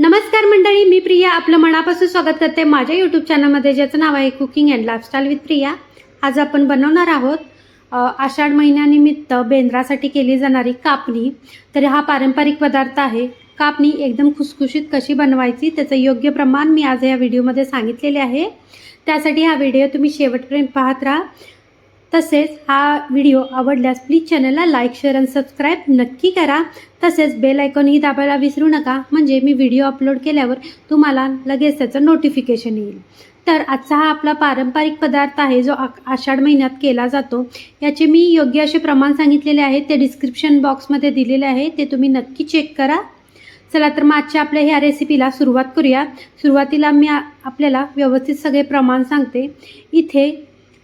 नमस्कार मंडळी मी प्रिया. आपलं मनापासून स्वागत करते माझ्या यूट्यूब चॅनलमध्ये ज्याचं नाव आहे cooking and lifestyle with Priya. आज आपण बनवणार आहोत आषाढ महिन्यानिमित्त बेंद्रासाठी केली जाणारी कापणी. तर हा पारंपरिक पदार्थ आहे. कापणी एकदम खुसखुशीत कशी बनवायची त्याचं योग्य प्रमाण मी आज या व्हिडिओमध्ये सांगितलेले आहे. त्यासाठी हा व्हिडिओ तुम्ही शेवटपर्यंत पाहत राहा. तसेच हा व्हिडिओ आवडल्यास प्लीज चॅनलला लाईक शेअर आणि सबस्क्राईब नक्की करा. तसेच बेल आयकॉनही दाबायला विसरू नका. म्हणजे मी व्हिडिओ अपलोड केल्यावर तुम्हाला लगेच त्याचं नोटिफिकेशन येईल. तर आजचा हा आपला पारंपरिक पदार्थ आहे जो आ आषाढ महिन्यात केला जातो. याचे मी योग्य असे प्रमाण सांगितलेले आहे ते डिस्क्रिप्शन बॉक्समध्ये दिलेले आहे ते तुम्ही नक्की चेक करा. चला तर मग आजच्या आपल्या ह्या रेसिपीला सुरुवात करूया. सुरुवातीला मी आपल्याला व्यवस्थित सगळे प्रमाण सांगते. इथे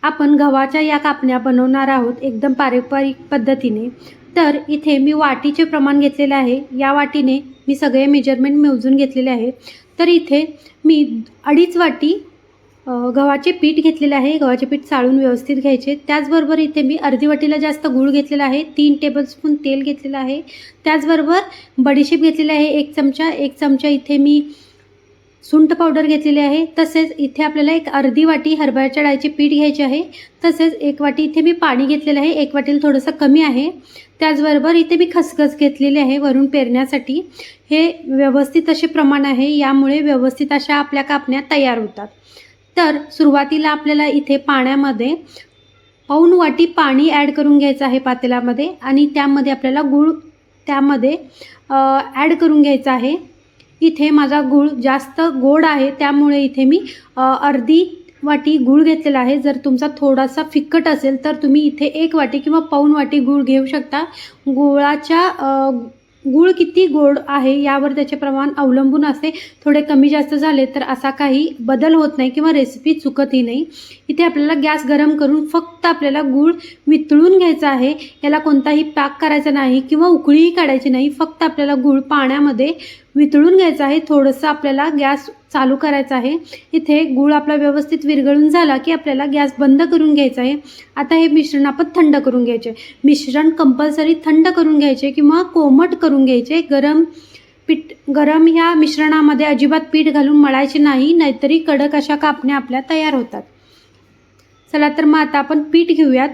आपण गव्हाच्या या कापण्या बनवणार आहोत एकदम पारंपरिक पद्धतीने. तर इथे मी वाटीचे प्रमाण घेतलेले आहे. या वाटीने मी सगळे मेजरमेंट मोजून घेतलेले आहे. तर इथे मी अडीच वाटी गव्हाचे पीठ घेतलेले आहे. गव्हाचे पीठ चाळून व्यवस्थित घ्यायचे. त्याचबरोबर इथे मी अर्धी वाटीला जास्त गूळ घेतलेला आहे. तीन टेबलस्पून तेल घेतलेलं आहे. त्याचबरोबर बडीशेप घेतलेली आहे. एक चमचा एक चमचा इथे मी सुंठ पावडर घेतलेली आहे. तसेच इथे आपल्याला एक अर्धी वाटी हरभऱ्याच्या डाळीचे पीठ घ्यायचे आहे. तसेच एक वाटी इथे मी पाणी घेतलेलं आहे. एक वाटीला थोडंसं कमी आहे. त्याचबरोबर इथे मी खसखस घेतलेली आहे वरून पेरण्यासाठी. हे व्यवस्थित असे प्रमाण आहे. यामुळे व्यवस्थित अशा आपल्या कापण्या तयार होतात. तर सुरुवातीला आपल्याला इथे पाण्यामध्ये पाऊन वाटी पाणी ॲड करून घ्यायचं आहे पातेल्यामध्ये आणि त्यामध्ये आपल्याला गूळ त्यामध्ये ॲड करून घ्यायचं आहे. इथे माझा गूळ जास्त गोड आहे त्यामुळे इथे मी अर्धी वाटी गूळ घेतलेला आहे. जर तुमचा थोडासा फिक्कट असेल तर तुम्ही इथे एक वाटी किंवा पाऊन वाटी गूळ घेऊ शकता. गुळाच्या गूळ किती गोड आहे यावर त्याचे प्रमाण अवलंबून असते. थोडे कमी जास्त झाले तर असा काही बदल होत नाही किंवा रेसिपी चुकतही नाही. इथे आपल्याला गॅस गरम करून फक्त आपल्याला गूळ वितळून घ्यायचा आहे. याला कोणताही पॅक करायचा नाही किंवा उकळीही काढायची नाही. फक्त आपल्याला गूळ पाण्यामध्ये वितळून घ्यायचं आहे. थोडंसं आपल्याला गॅस चालू करायचा आहे. इथे गूळ आपला व्यवस्थित विरघळून झाला की आपल्याला गॅस बंद करून घ्यायचा आहे. आता हे मिश्रण आपण थंड करून घ्यायचे. मिश्रण कंपल्सरी थंड करून घ्यायचे किंवा कोमट करून घ्यायचे. गरम पीठ गरम ह्या मिश्रणामध्ये अजिबात पीठ घालून मळायचे नाही नाहीतरी कडक अशा कापण्या आपल्या तयार होतात. चला तर मग आता आपण पीठ घेऊयात.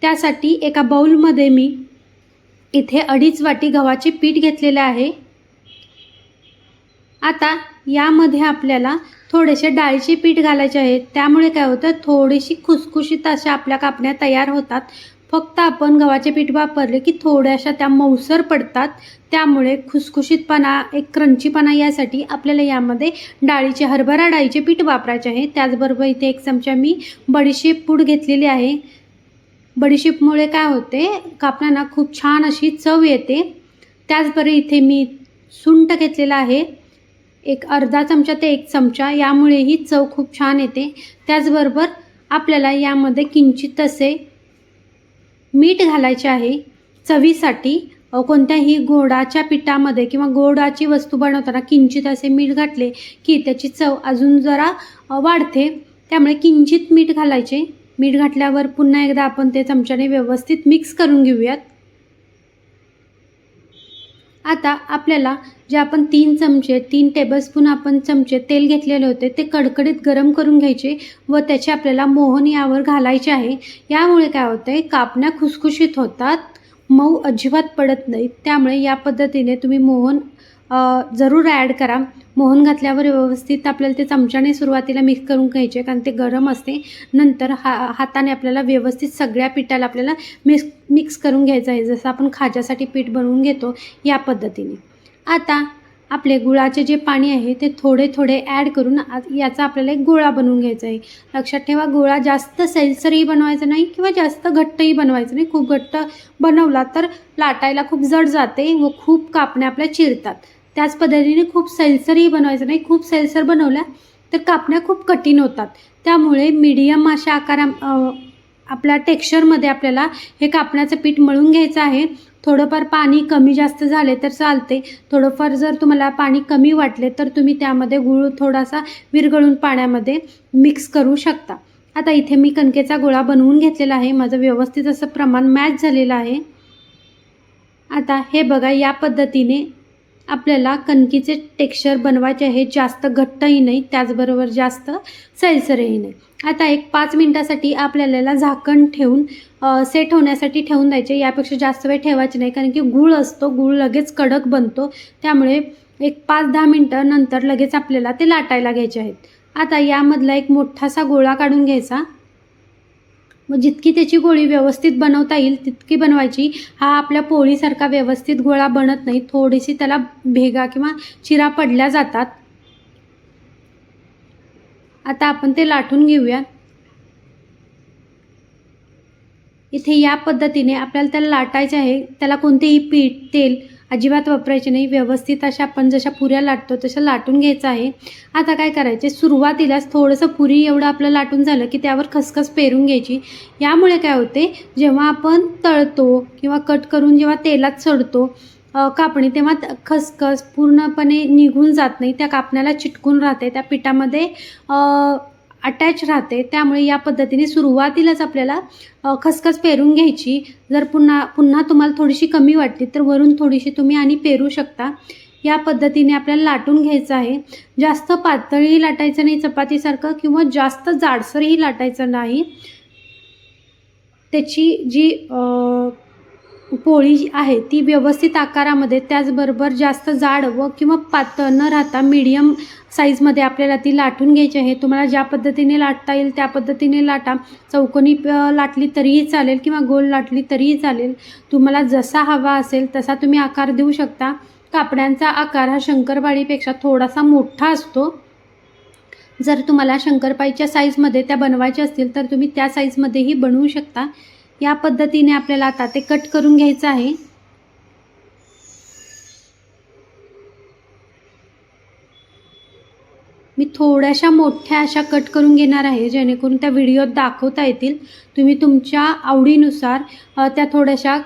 त्यासाठी एका बाऊलमध्ये मी इथे अडीच वाटी गव्हाचे पीठ घेतलेले आहे. आता यामध्ये आपल्याला थोडेसे डाळीचे पीठ घालायचे आहे. त्यामुळे काय होतं थोडीशी खुसखुशीत अशा आपल्या कापण्या तयार होतात. फक्त आपण गव्हाचे पीठ वापरले की थोड्याशा त्या मऊसर पडतात. त्यामुळे खुसखुशीतपणा एक क्रंचीपणा यासाठी आपल्याला यामध्ये डाळीचे हरभरा डाळीचे पीठ वापरायचे आहे. त्याचबरोबर इथे एक चमचा मी बडीशेप पूड घेतलेली आहे. बडीशेपमुळे काय होते कापणांना खूप छान अशी चव येते. त्याचबरोबर इथे मी सुंट घेतलेला आहे. एक अर्धा चमचा ते एक चमचा यामुळेही चव खूप छान येते. त्याचबरोबर आपल्याला यामध्ये किंचित असे मीठ घालायचे आहे. चवीसाठी कोणत्याही गोडाच्या पिठामध्ये किंवा गोडाची वस्तू बनवताना किंचित असे मीठ घातले की त्याची चव अजून जरा वाढते. त्यामुळे किंचित मीठ घालायचे. मीठ घातल्यावर पुन्हा एकदा आपण ते चमच्याने व्यवस्थित मिक्स करून घेऊयात. आता आपल्याला जे आपण तीन चमचे तीन टेबलस्पून आपण चमचे तेल घेतलेले होते ते कडकडीत गरम करून घ्यायचे व त्याचे आपल्याला मोहन यावर घालायचे आहे. यामुळे काय होतं आहे कापण्या खुसखुशीत होतात मऊ अजिबात पडत नाहीत. त्यामुळे या पद्धतीने तुम्ही मोहन जरूर ॲड करा. मोहन घातल्यावर व्यवस्थित आपल्याला ते चमच्याने सुरुवातीला मिक्स करून घ्यायचे कारण ते गरम असते. नंतर हा हाताने आपल्याला व्यवस्थित सगळ्या पिठाला आपल्याला मिक्स मिक्स करून घ्यायचं आहे. जसं आपण खाज्यासाठी पीठ बनवून घेतो या पद्धतीने. आता आपले गुळाचे जे पाणी आहे ते थोडे थोडे ॲड करून आ- याचा आपल्याला एक गोळा बनवून घ्यायचा आहे. लक्षात ठेवा गोळा जास्त सैलसरही बनवायचा नाही किंवा जास्त घट्टही बनवायचं नाही. खूप घट्ट बनवला तर लाटायला खूप जड जाते व खूप कापण्या आपल्या चिरतात. त्याच पद्धतीने खूप सैलसरही बनवायचं नाही. खूप सैलसर बनवल्या तर कापण्या खूप कठीण होतात. त्यामुळे मीडियम अशा आकारा आपल्या टेक्स्चरमध्ये आपल्याला हे कापण्याचं पीठ मळून घ्यायचं आहे. थोडंफार पाणी कमी जास्त झाले तर चालते. थोडंफार जर तुम्हाला पाणी कमी वाटले तर तुम्ही त्यामध्ये गूळ थोडासा विरघळून पाण्यामध्ये मिक्स करू शकता. आता इथे मी कणकेचा गोळा बनवून घेतलेला आहे. माझं व्यवस्थित असं प्रमाण मॅच झालेलं आहे. आता हे बघा या पद्धतीने आपल्याला कणकीचे टेक्स्चर बनवायचे आहे जास्त घट्टही नाही त्याचबरोबर जास्त सैलसरही नाही. आता एक पाच मिनटासाठी आपल्याला झाकण ठेवून सेट होण्यासाठी ठेवून द्यायचे यापेक्षा जास्त वेळ ठेवायचे नाही कारण की गूळ असतो गूळ लगेच कडक बनतो त्यामुळे एक पाच दहा मिनटं नंतर लगेच आपल्याला ते लाटायला घ्यायचे आहेत. आता यामधला एक मोठासा गोळा काढून घ्यायचा. मग जितकी त्याची गोळी व्यवस्थित बनवता येईल तितकी बनवायची. हा आपल्या पोळीसारखा व्यवस्थित गोळा बनत नाही. थोडीशी त्याला भेगा किंवा चिरा पडल्या जातात. आता आपण ते लाटून घेऊया. इथे या पद्धतीने आपल्याला त्याला लाटायचे आहे. त्याला कोणतेही पीठ तेल अजिबात वापरायचे नाही. व्यवस्थित अशा आपण जशा पुऱ्या लाटतो तशा लाटून घ्यायचं आहे. आता काय करायचे? सुरुवातीलाच थोडंसं पुरी एवढं आपलं लाटून झालं की त्यावर खसखस पेरून घ्यायची. यामुळे काय होते? जेव्हा आपण तळतो किंवा कट करून जेव्हा तेलात सडतो कापणी तेव्हा त- खसखस पूर्णपणे निघून जात नाही. त्या कापण्याला चिटकून राहते. त्या पिठामध्ये अटॅच राहते त्यामुळे या पद्धतीने सुरुवातीलाच आपल्याला खसखस पेरून घ्यायची. जर पुन्हा पुन्हा तुम्हाला थोडीशी कमी वाटली तर वरून थोडीशी तुम्ही आणि पेरू शकता. या पद्धतीने आपल्याला लाटून घ्यायचं आहे. जास्त पातळी लाटायचं नाही चपातीसारखं किंवा जास्त जाडसरही लाटायचं नाही. त्याची जी पोळी जी आहे ती व्यवस्थित आकारामध्ये त्याचबरोबर जास्त जाड व किंवा पातळ न राहता मीडियम साईजमध्ये आपल्याला ती लाटून घ्यायची आहे. तुम्हाला ज्या पद्धतीने लाटता येईल त्या पद्धतीने लाटा. चौकोनी लाटली तरीही चालेल किंवा गोल लाटली तरीही चालेल. तुम्हाला जसा हवा असेल तसा तुम्ही आकार देऊ शकता. कापड्यांचा आकार हा शंकरपाळीपेक्षा थोडासा मोठा असतो. जर तुम्हाला शंकरपाळीच्या साईजमध्ये त्या बनवायच्या असतील तर तुम्ही त्या साईजमध्येही बनवू शकता. या पद्धतीने आपल्याला आता ते कट करून घ्यायचं आहे. मी थोड्याशा मोठ्या अशा कट करून घेणार आहे जेणेकरून त्या व्हिडिओत दाखवता येतील. तुम्ही तुमच्या आवडीनुसार त्या थोड्याशा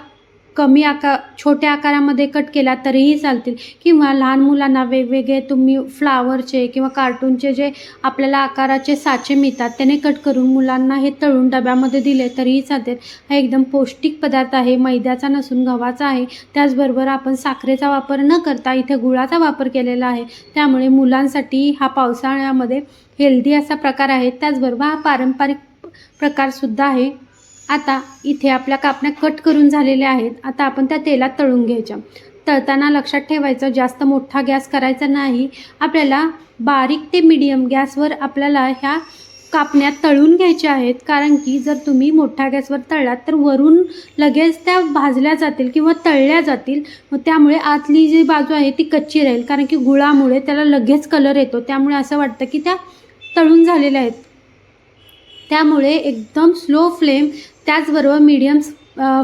कमी आका छोट्या आकारामध्ये कट केला तरीही चालतील. किंवा लहान मुलांना वेगवेगळे तुम्ही फ्लावरचे किंवा कार्टूनचे जे आपल्याला आकाराचे साचे मिळतात त्याने कट करून मुलांना हे तळून डब्यामध्ये दिले तरीही चालतील. हा एकदम पौष्टिक पदार्थ आहे मैद्याचा नसून गव्हाचा आहे. त्याचबरोबर आपण साखरेचा वापर न करता इथे गुळाचा वापर केलेला आहे. त्यामुळे मुलांसाठी हा पावसाळ्यामध्ये हेल्दी असा प्रकार आहे. त्याचबरोबर हा पारंपरिक प्रकारसुद्धा आहे. आता इथे आपल्या कापण्या कट करून झालेल्या आहेत. आता आपण त्या तेलात तळून घ्यायच्या. तळताना लक्षात ठेवायचं जास्त मोठा गॅस करायचा नाही. आपल्याला बारीक ते मिडियम गॅसवर आपल्याला ह्या कापण्या तळून घ्यायच्या आहेत. कारण की जर तुम्ही मोठ्या गॅसवर तळलात तर वरून लगेच त्या भाजल्या जातील किंवा तळल्या जातील. मग त्यामुळे आतली जी बाजू आहे ती कच्ची राहील. कारण की गुळामुळे त्याला लगेच कलर येतो. त्यामुळे असं वाटतं की त्या तळून झालेल्या आहेत. त्यामुळे एकदम स्लो फ्लेम त्याचबरोबर मीडियम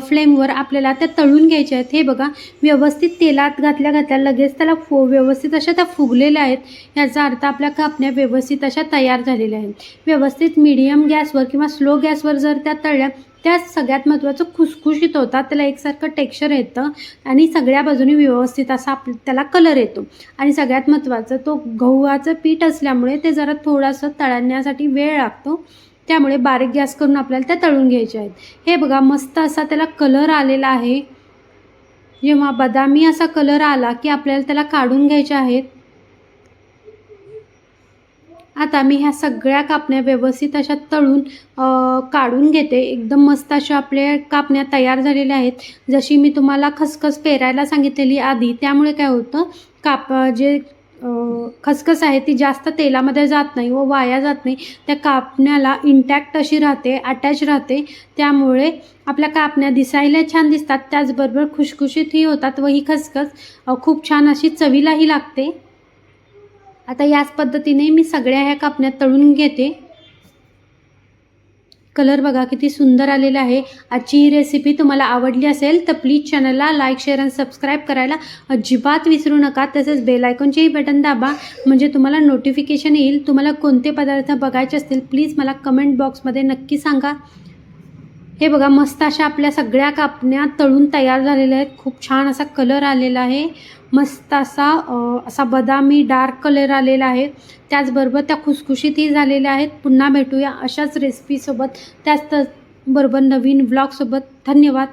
फ्लेमवर आपल्याला त्या तळून घ्यायच्या आहेत. हे बघा व्यवस्थित तेलात घातल्या घातल्या लगेच त्याला फो व्यवस्थित अशा त्या फुगलेल्या आहेत. याचा अर्थ आपल्या कापण्या व्यवस्थित अशा तयार झालेल्या आहेत. व्यवस्थित मीडियम गॅसवर किंवा स्लो गॅसवर जर त्या तळल्या त्या सगळ्यात महत्त्वाचं खुसखुशीत होतात. त्याला एकसारखं टेक्स्चर येतं आणि सगळ्या बाजूनी व्यवस्थित असा आप त्याला कलर येतो. आणि सगळ्यात महत्त्वाचं तो गव्हाचं पीठ असल्यामुळे ते जरा थोडंसं तळण्यासाठी वेळ लागतो. त्यामुळे बारीक गॅस करून आपल्याला त्या तळून घ्यायच्या आहेत. हे बघा मस्त असा त्याला कलर आलेला आहे. जेव्हा बदामी असा कलर आला की आपल्याला त्याला काढून घ्यायच्या आहेत. आता मी ह्या सगळ्या कापण्या व्यवस्थित अशा तळून काढून घेते. एकदम मस्त अशा आपल्या कापण्या तयार झालेल्या आहेत. जशी मी तुम्हाला खसखस पेरायला सांगितलेली आधी त्यामुळे काय होतं काप जे खसखस आहे ती जास्त तेलामध्ये जात नाही व वाया जात नाही. त्या कापण्याला इंटॅक्ट अशी राहते अटॅच राहते. त्यामुळे आपल्या कापण्या दिसायला छान दिसतात. त्याचबरोबर खुशखुशीतही होतात व ही खसखस खूप छान अशी चवीलाही लागते. आता याच पद्धतीने मी सगळ्या ह्या कापण्या तळून घेते. कलर बघा किती सुंदर आलेला आहे. आजची ही रेसिपी तुम्हाला आवडली असेल तर प्लीज चॅनलला लाईक शेअर आणि सबस्क्राईब करायला अजिबात विसरू नका. तसेच बेलायकॉनचेही बटन दाबा म्हणजे तुम्हाला नोटिफिकेशन येईल. तुम्हाला कोणते पदार्थ बघायचे असतील प्लीज मला कमेंट बॉक्समध्ये नक्की सांगा. हे बघा मस्त अशा आपल्या सगळ्या कापण्या तळून तयार झालेल्या आहेत. खूप छान असा कलर आलेला आहे. मस्त असा असा बदामी डार्क कलर आलेला आहे. त्याचबरोबर त्या खुसखुशीतही झालेल्या आहेत. पुन्हा भेटूया अशाच रेसिपीसोबत त्याच बरोबर नवीन ब्लॉगसोबत धन्यवाद.